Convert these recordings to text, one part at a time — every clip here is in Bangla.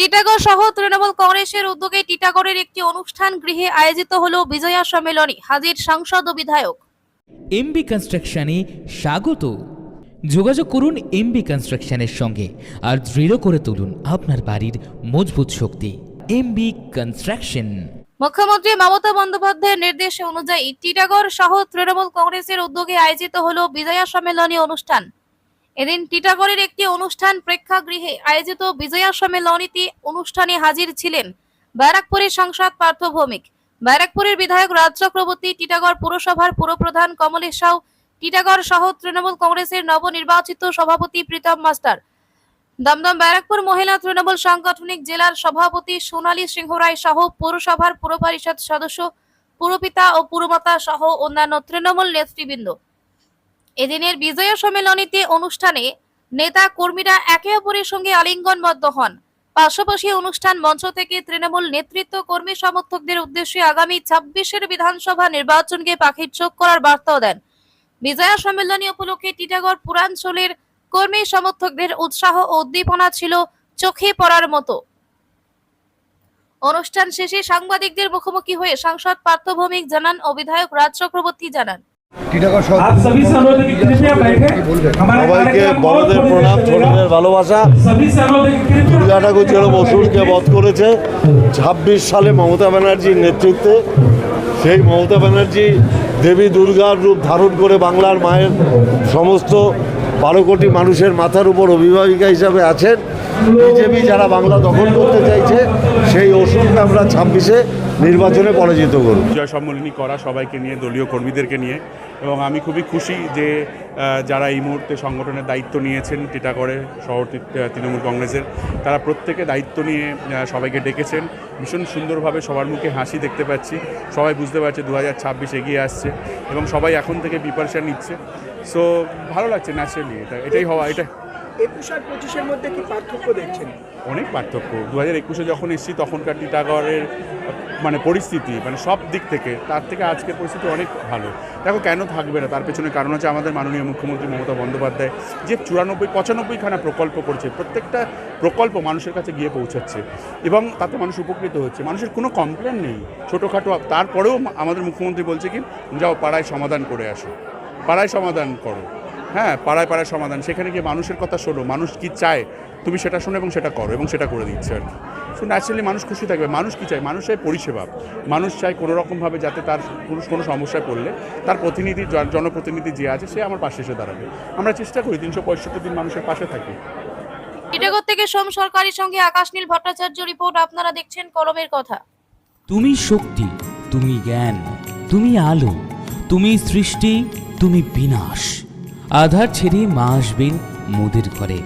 টিটাগড় সহ তৃণমূল কংগ্রেসের উদ্যোগে টিটাগড়ের একটি অনুষ্ঠান গৃহে আয়োজিত হলো বিজয়া সম্মেলনী। হাজির সাংসদ ও বিধায়ক। এমবি কনস্ট্রাকশনে স্বাগত। যোগাযোগ করুন এমবি কনস্ট্রাকশনের সঙ্গে আর দৃঢ় করে তুলুন আপনার বাড়ির মজবুত শক্তি। এমবি কনস্ট্রাকশন মুখ্যমন্ত্রী মমতা বন্দ্যোপাধ্যায়ের নির্দেশ অনুযায়ী টিটাগড় সহ তৃণমূল কংগ্রেসের উদ্যোগে আয়োজিত হলো বিজয়া সম্মেলনী অনুষ্ঠান। এদিন টিটাগড়ের একটি অনুষ্ঠান প্রেক্ষাগৃহে আয়োজিত বিজয়া সম্মেলনীতে অনুষ্ঠানে হাজির ছিলেন ব্যারাকপুরের সাংসদ পার্থ ভৌমিক। ব্যারাকপুরের বিধায়ক রাজ চক্রবর্তী টিটাগড় পুরসভার পুরপ্রধান কমলেশ সাউ, টিটাগড় সহ তৃণমূল কংগ্রেসের নবনির্বাচিত সভাপতি প্রীতম মাস্টার। দমদম ব্যারাকপুর মহিলা তৃণমূল সাংগঠনিক জেলার সভাপতি সোনালী সিংহ রায় সহ পুরসভার পুর পরিষদ সদস্য পুরপিতা ও পুরমাতা সহ অন্যান্য তৃণমূল নেতৃবৃন্দ। এদিনের বিজয় সম্মেলনীতে অনুষ্ঠানে নেতা কর্মীরা একে অপরের সঙ্গে আলিঙ্গনবদ্ধ হন। পাশাপাশি অনুষ্ঠান মঞ্চ থেকে তৃণমূল নেতৃত্ব কর্মী সমর্থকদের উদ্দেশ্যে আগামী ছাব্বিশের বিধানসভা নির্বাচনকে পাখির চোখ করার বার্তাও দেন। বিজয়া সম্মেলনী উপলক্ষে টিটাগড় পুরাঞ্চলের কর্মী সমর্থকদের উৎসাহ ও উদ্দীপনা ছিল চোখে পড়ার মতো। অনুষ্ঠান শেষে সাংবাদিকদের মুখোমুখি হয়ে সাংসদ পার্থ ভৌমিক জানান ও বিধায়ক রাজ চক্রবর্তী জানান সবাইকে বড়দের প্রণাম ভালোবাসা। দুর্গা ঠাকুর বধ করেছে। ছাব্বিশ সালে মমতা ব্যানার্জির নেতৃত্বে সেই মমতা ব্যানার্জি দেবী দুর্গার রূপ ধারণ করে বাংলার মায়ের সমস্ত বারো কোটি মানুষের মাথার উপর অভিভাবিকা হিসাবে আছেন। বিজেপি যারা বাংলা দখল করতে চাইছে, সেই অসুরকে আমরা ছাব্বিশে নির্বাচনে পরাজিত করব। বিজয় সম্মেলনী করা সবাইকে নিয়ে, দলীয় কর্মীদেরকে নিয়ে। এবং আমি খুবই খুশি যে যারা এই মুহূর্তে সংগঠনের দায়িত্ব নিয়েছেন, টিটাগড়ে শহর তৃণমূল কংগ্রেসের, তারা প্রত্যেকে দায়িত্ব নিয়ে সবাইকে ডেকেছেন। ভীষণ সুন্দরভাবে সবার মুখে হাসি দেখতে পাচ্ছি। সবাই বুঝতে পারছে দু হাজার ছাব্বিশ এগিয়ে আসছে। এবং সবাই এখন থেকে প্রিপারেশান নিচ্ছে। সো ভালো লাগছে ন্যাচারালি এটা এটাই হওয়া এটা একুশ আর পঁচিশের মধ্যে কি পার্থক্য দেখছেন? অনেক পার্থক্য। দু হাজার একুশে যখন এসেছি তখনকার টিটাগড়ের মানে পরিস্থিতি মানে সব দিক থেকে তার থেকে আজকের পরিস্থিতি অনেক ভালো। দেখো কেন থাকবে না তার পেছনে কারণ হচ্ছে আমাদের মাননীয় মুখ্যমন্ত্রী মমতা বন্দ্যোপাধ্যায় যে চুরানব্বই পঁচানব্বইখানা প্রকল্প করছে প্রত্যেকটা প্রকল্প মানুষের কাছে গিয়ে পৌঁছাচ্ছে। এবং তাতে মানুষ উপকৃত হচ্ছে। মানুষের কোনো কমপ্লেন নেই। ছোটোখাটো তারপরেও আমাদের মুখ্যমন্ত্রী বলছে কি যাও পাড়ায় সমাধান করে আসো। পাড়ায় সমাধান করো। হ্যাঁ পাড়ায় পাড়ায় সমাধান। সেখানে গিয়ে মানুষের কথা শোনো। মানুষ কি চায়? তুমি সেটা শোনো এবং সেটা করো এবং সেটা করে দিচ্ছে আর কি। সো ন্যাচারালি মানুষ খুশি থাকবে। মানুষ কি চায়? মানুষ চায় পরিষেবা। মানুষ চায় কোনো রকমভাবে যাতে তার পুরুষ কোনো সমস্যায় পড়লে তার প্রতিনিধি জন- জনপ্রতিনিধি যে আছে সে আমার পাশে এসে দাঁড়াবে। আমরা চেষ্টা করি তিনশো পঁয়ষট্টি দিন মানুষের পাশে থাকি। টিটাগড় থেকে সোম সরকারের সঙ্গে আকাশ নীল ভট্টাচার্য রিপোর্ট আপনারা দেখছেন কলমের কথা। তুমি শক্তি তুমি জ্ঞান তুমি আলো তুমি সৃষ্টি তুমি বিনাশ। আধার ছেড়ে মা আসবেন মোদের ঘরে।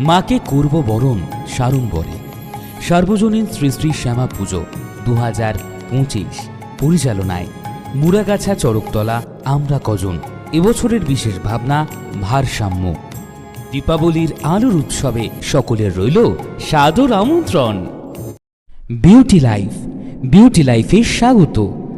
মাকে করব বরণ সাড়ম্বরে। সার্বজনীন শ্রী শ্রী শ্যামা পুজো দু হাজার পঁচিশ। পরিচালনায় মুড়াগাছা চড়কতলা আমরা কজন। এবছরের বিশেষ ভাবনা, ভারসাম্য। দীপাবলির আলোর উৎসবে সকলের রইল সাদর আমন্ত্রণ। বিউটি লাইফ, বিউটি লাইফে স্বাগত।